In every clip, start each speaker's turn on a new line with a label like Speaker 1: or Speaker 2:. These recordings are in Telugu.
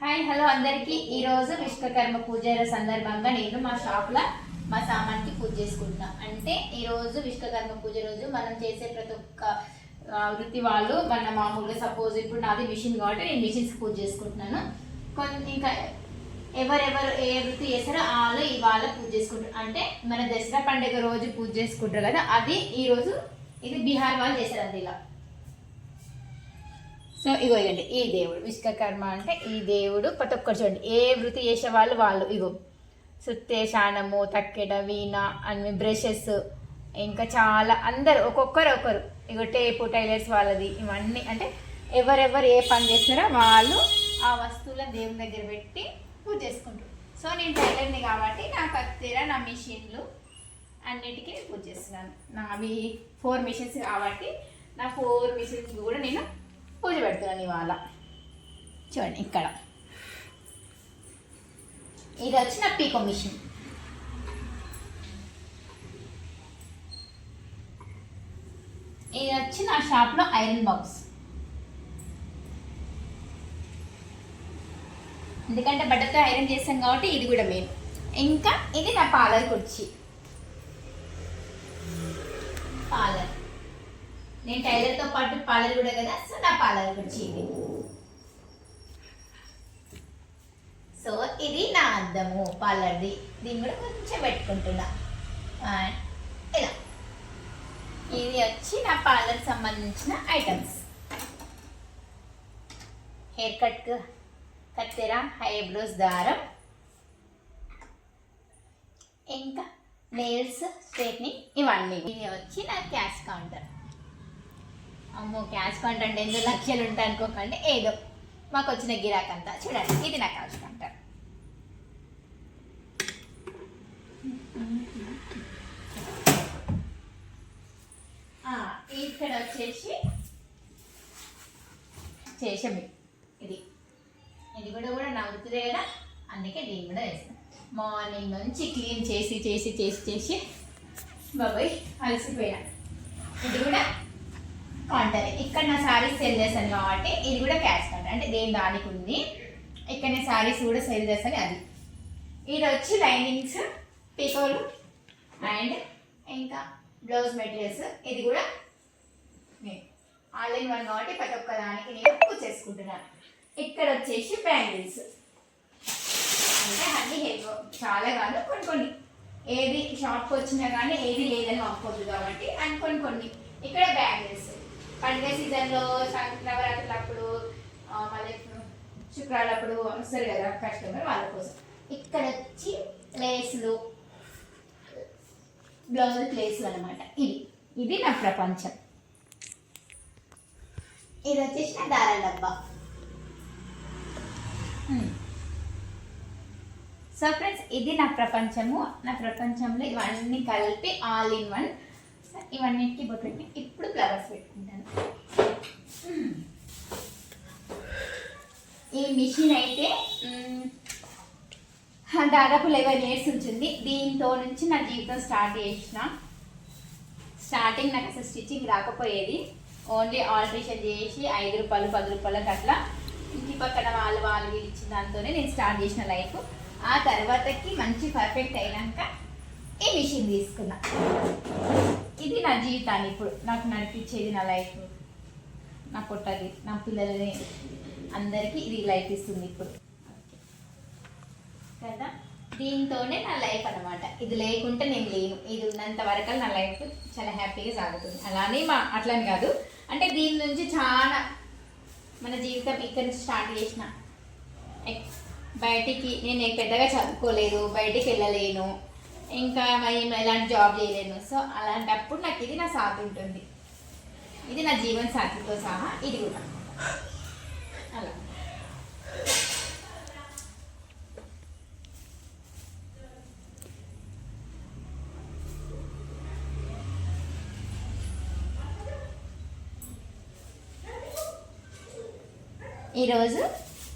Speaker 1: హాయ్ హలో అందరికీ. ఈరోజు విశ్వకర్మ పూజల సందర్భంగా నేను మా షాప్లో మా సామాన్కి పూజ చేసుకుంటున్నాను అంటే ఈరోజు విశ్వకర్మ పూజ రోజు మనం చేసే ప్రతి ఒక్క వృత్తి వాళ్ళు మన మామూలుగా సపోజ్ ఇప్పుడు నాది మిషన్ కాబట్టి నేను మిషన్స్ పూజ చేసుకుంటున్నాను. కొన్ని ఇంకా ఎవరెవరు ఏ వృత్తి చేస్తారో వాళ్ళు ఇవాళ పూజ చేసుకుంటారు అంటే మన దసరా పండుగ రోజు పూజ చేసుకుంటారు కదా అది ఈరోజు ఇది బీహార్ వాళ్ళు చేస్తారు అది ఇలా. సో ఇగో ఇగండి ఈ దేవుడు విశ్వకర్మ అంటే ఈ దేవుడు ప్రతి ఒక్కరు చూడండి. ఏ వృత్తి చేసే వాళ్ళు వాళ్ళు ఇగో. సుత్తే శానము తక్కెడ వీణ అన్ని బ్రషెస్ ఇంకా చాలా అందరు ఒక్కొక్కరు ఒకరు ఇగో టేపు టైలర్స్ వాళ్ళది ఇవన్నీ అంటే ఎవరెవరు ఏ పని చేస్తారో వాళ్ళు ఆ వస్తువులను దేవుని దగ్గర పెట్టి పూజ చేసుకుంటారు. సో నేను టైలర్ని కాబట్టి నా కత్తెర నా మిషన్లు అన్నిటికీ పూజ చేస్తున్నాను. నావి ఫోర్ మిషన్స్ కాబట్టి నా ఫోర్ మిషన్స్ కూడా నేను పూజ పెడుతున్నాను ఇవాళ. చూడండి ఇక్కడ. ఇది వచ్చి నా పీకో మిషన్. ఇది వచ్చి నా షాప్లో ఐరన్ బాక్స్. ఎందుకంటే బట్టతో ఐరన్ చేస్తాం కాబట్టి ఇది కూడా మెయిన్ ఇంకా ఇది నా పార్లర్ కుర్చీ. పార్లర్. నేను టైలర్తో పాటు పార్లర్ కూడా కదా సో నా పార్లర్ కూడా చేయండి సో ఇది నా అద్దము పార్లర్ది దీన్ని కూడా కొంచెం పెట్టుకుంటున్నా. ఇలా. ఇది వచ్చి నా పార్లర్ సంబంధించిన ఐటమ్స్ హెయిర్ కట్ కత్తెర ఐబ్రోస్ దారం. ఇంకా నెయిల్స్ స్ట్రైట్నింగ్ ఇవన్నీ. ఇది వచ్చి నా క్యాష్ కౌంటర్ అమ్మో క్యాష్ కంటెంట్ ఎన్ని లక్ష్యాలు లక్షలు ఉంటాయి అనుకోకండి. ఏదో మాకు వచ్చిన గిరాక్ అంతా. చూడండి ఇది నా క్యాష్ కంటెంట్ ఇక్కడ వచ్చేసి చేసాము ఇది. ఇది కూడా కూడా నా వృత్తిదే కదా. అందుకే దీన్ని కూడా వేస్తాను. మార్నింగ్ నుంచి క్లీన్ చేసి చేసి చేసి చేసి బాబాయ్ అలసిపోయా ఇది కూడా కాంటర్ ఇక్కడ నా శారీస్ సెల్ చేశాను కాబట్టి ఇది కూడా క్యాష్ కౌంటర్ అంటే దేని దానికి ఉంది? ఇక్కడ నేను శారీస్ కూడా సెల్ చేస్తాను అది. ఇది వచ్చి లైనింగ్స్ పికోలు అండ్ ఇంకా బ్లౌజ్ మెటీరియల్స్ ఇది కూడా ఆల్ ఇన్ వన్ కాబట్టి ప్రతి ఒక్క దానికి నేను బుక్ చేసుకుంటున్నాను. ఇక్కడ వచ్చేసి బ్యాంగిల్స్ అంటే అన్ని హెవీ చాలా కాదు కొన్ని కొన్ని. ఏది షాప్కి వచ్చినా కానీ ఏది లేదని అనుకోదు కాబట్టి అండ్ కొన్ని కొన్ని. ఇక్కడ బ్యాంగిల్స్ పండుగ సీజన్లో నవరాత్రులప్పుడు ఆ, మళ్ళీ శుక్రాలప్పుడు వస్తారు కదా కస్టమర్ వాళ్ళ కోసం. ఇక్కడ వచ్చి లేస్లు బ్లౌజ్ ప్లేస్లు అనమాట ఇది ఇది నా ప్రపంచం. ఇది వచ్చేసి నా దారాల డబ్బా. సో ఫ్రెండ్స్ ఇది నా ప్రపంచము. నా ప్రపంచంలో ఇవన్నీ కలిపి ఆల్ ఇన్ వన్ ఇవన్నిటికీ బొట్టు పెట్టి ఇప్పుడు ఫ్లవర్స్ పెట్టుకుంటాను. ఈ మిషన్ అయితే దాదాపు లెవెన్ ఇయర్స్ ఉంటుంది. దీంతో నుంచి నా జీవితం స్టార్ట్ చేసిన. స్టార్టింగ్ నాకు అసలు స్టిచ్చింగ్ రాకపోయేది. ఓన్లీ ఆల్ట్రేషన్ చేసి ఐదు రూపాయలు పది రూపాయలకు అట్లా ఇంటి పక్కన వాళ్ళు వాళ్ళు వీళ్ళు ఇచ్చిన దాంతోనే నేను స్టార్ట్ చేసిన లైఫ్ ఆ తర్వాతకి మంచి పర్ఫెక్ట్ అయినాక ఈ మిషన్ తీసుకున్నా. ఇది నా జీవితాన్ని ఇప్పుడు నాకు నడిపించేది నా లైఫ్. నా కొట్టది నా పిల్లలని అందరికీ ఇది లైఫ్ ఇస్తుంది ఇప్పుడు. కదా? దీంతోనే నా లైఫ్ అనమాట ఇది లేకుంటే నేను లేను. ఇది ఉన్నంత వరకు నా లైఫ్ చాలా హ్యాపీగా సాగుతుంది. అలానే మా అట్లని కాదు. అంటే దీని నుంచి చాలా మన జీవితం ఇక్కడి నుంచి స్టార్ట్ చేసిన. బయటికి నేను పెద్దగా చదువుకోలేదు బయటికి వెళ్ళలేను. ఇంకా మరి ఎలాంటి జాబ్ చేయలేను. సో అలాంటప్పుడు నాకు ఇది నా సాథ్ ఉంటుంది. ఇది నా జీవన సాథితో సహా ఇది కూడా. అలా. ఈరోజు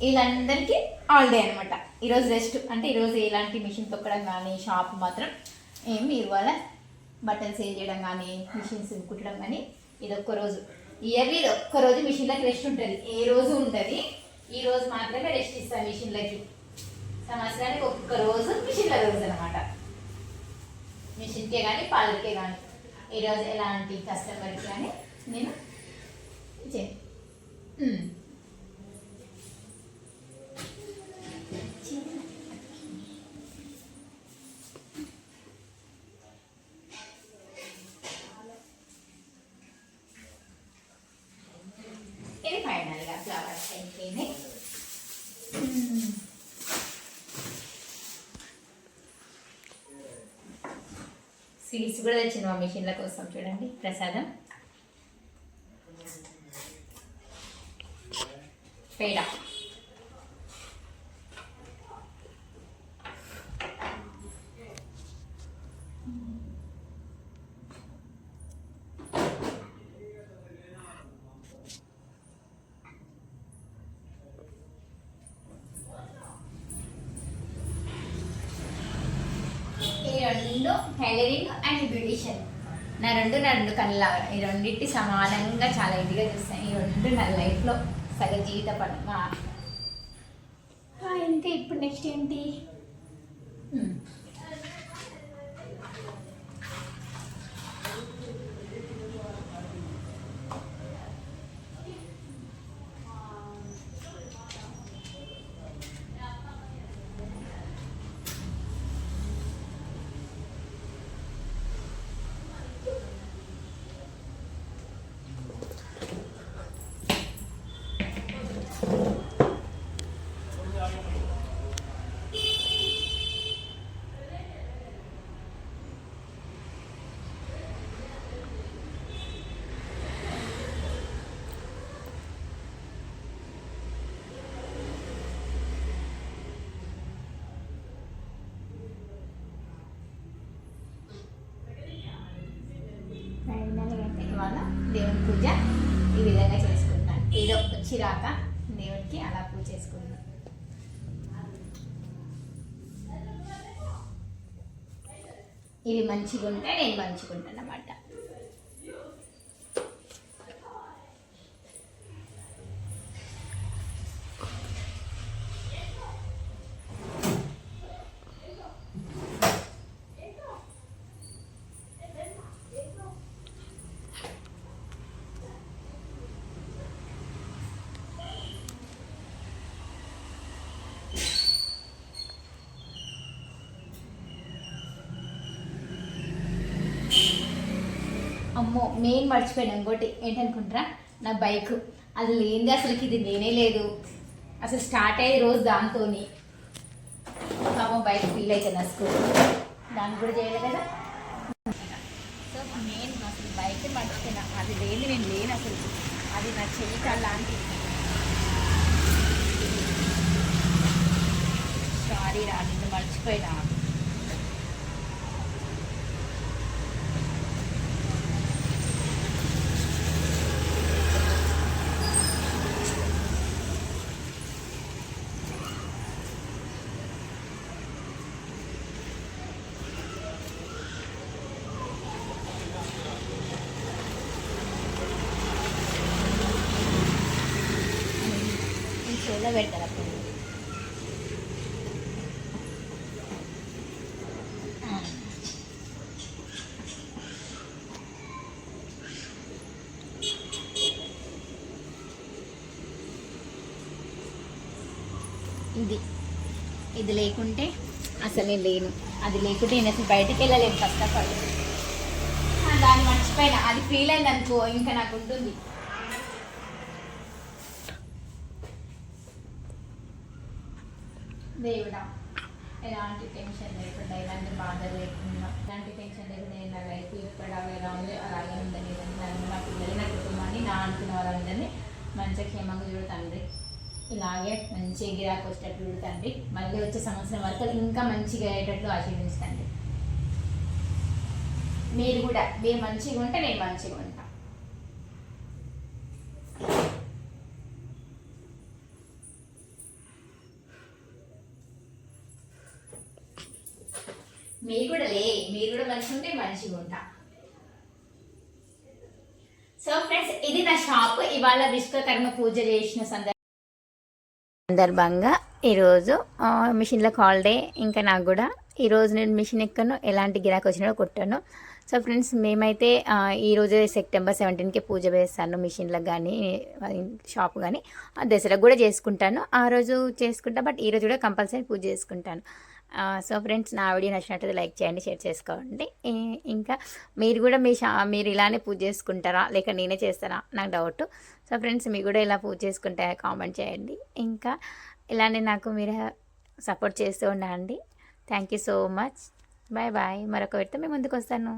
Speaker 1: వీళ్ళందరికీ హాలిడే అనమాట ఈరోజు రెస్ట్ అంటే ఈరోజు ఎలాంటి మిషన్ తొక్కడం కానీ షాప్ మాత్రం ఏమి ఇవాళ బట్టలు సేల్ చేయడం కానీ మిషన్స్ కుట్టడం కానీ ఇది ఒక్క రోజు. ఇయర్లీ ఒక్క రోజు మిషన్లకి రెస్ట్ ఉంటుంది. ఏ రోజు ఉంటుంది ఈ రోజు మాత్రమే రెస్ట్ ఇస్తాం మిషన్లకి. సంవత్సరానికి ఒక్క రోజు మిషన్ల రోజు అనమాట మిషన్కే కానీ పాలకే కానీ. ఈరోజు ఎలాంటి కస్టమర్కి కానీ నేను స్వీట్స్ కూడా తెచ్చింది మా మిషన్ల కోసం చూడండి. ప్రసాదం. పేడ ఈ రెండు టైలరింగ్ అండ్ బ్యూటిషియన్. నా రెండు నా రెండు కళ్ళ ఈ రెండింటి సమానంగా చాలా ఇదిగా చూస్తాను ఈ రెండు నా లైఫ్లో సగ జీవిత పని ఇంకా ఇప్పుడు నెక్స్ట్ ఏంటి Hmm. ఫైనల్గా అయితే ఇవాళ దేవుని పూజ ఈ విధంగా చేసుకుంటాను. ఏదో వచ్చిరాక దేవుడికి అలా పూజ చేసుకుంటాను ఇవి మంచిగా ఉంటే నేను మంచిగా ఉంటాను అన్నమాట అమ్మో మెయిన్ మర్చిపోయాను. ఇంకోటి ఏంటనుకుంటారా నా బైక్ అది లేనిది అసలుకి ఇది నేనే లేదు. అసలు స్టార్ట్ అయ్యే రోజు దాంతో పాపం బైక్ ఫీల్ అయితే నా స్కూల్ దాన్ని కూడా చేయలేదు కదా? సో మెయిన్ అసలు బైక్ మర్చిపోయినా. అది లేని నేను లేను అసలు. అది నా చెయ్యి లాంటి సారీ రా నిన్ను మర్చిపోయినా. కూడా పెడతారు అప్పుడు. ఇది. ఇది లేకుంటే అసలు నేను లేను. అది లేకుంటే నేను అసలు బయటికి వెళ్ళలేను ఫస్ట్ ఆఫ్ ఆల్ దాన్ని మర్చిపోయినా. అది ఫీల్ అయింది అనుకో ఇంకా నాకు ఉంటుంది. దేవుడా ఎలాంటి టెన్షన్ లేకుండా ఎలాంటి బాధ లేకుండా ఎలాంటి టెన్షన్ లేకుండా నేను నా లైఫ్ ఎక్కడ ఎలా ఉంది అలాగే ఉందని నన్ను నా పిల్లలు నా కుటుంబాన్ని నా అనుకున్న వాళ్ళందరినీ మంచిగా క్షేమంగా చూడు తండ్రి ఇలాగే మంచిగా గిరాకు వచ్చేటట్లు చూడు తండ్రి మళ్ళీ వచ్చే సంవత్సరం వరకు ఇంకా మంచిగా అయ్యేటట్లు ఆశీర్వదిస్తండి మీరు కూడా మీరు మంచిగా ఉంటే నేను మంచిగా ఉంటాను మీరు కూడా లే మీరు కూడా మంచిగా ఉంటే మంచిగా ఉంటా. సో ఫ్రెండ్స్ ఇది నా షాప్ ఇవాళ విశ్వకర్మ పూజ చేసిన సందర్భంగా ఈరోజు మిషన్ల మిషన్లకు హాలిడే ఇంకా నాకు కూడా ఈరోజు నేను మిషన్ ఎక్కను ఎలాంటి గిరాకీ వచ్చినా కొట్టాను. సో ఫ్రెండ్స్ మేమైతే ఈరోజు సెప్టెంబర్ సెవెంటీన్కి పూజ వేస్తాను మిషన్లకు కానీ షాప్ కానీ ఆ, కూడా చేసుకుంటాను. ఆ రోజు చేసుకుంటా బట్ ఈరోజు కూడా కంపల్సరీ పూజ చేసుకుంటాను. సో ఫ్రెండ్స్ నా వీడియో నచ్చినట్టు లైక్ చేయండి షేర్ చేసుకోండి. ఇంకా మీరు కూడా మీ షా మీరు ఇలానే పూజ చేసుకుంటారా? లేక నేనే చేస్తారా నాకు డౌట్. సో ఫ్రెండ్స్ మీరు కూడా ఇలా పూజ చేసుకుంటే కామెంట్ చేయండి. ఇంకా ఇలానే నాకు మీరు సపోర్ట్ చేస్తూ ఉండండి. Thank you so much. Bye bye. మరొక వ్యక్తి మేము ముందుకు వస్తాను.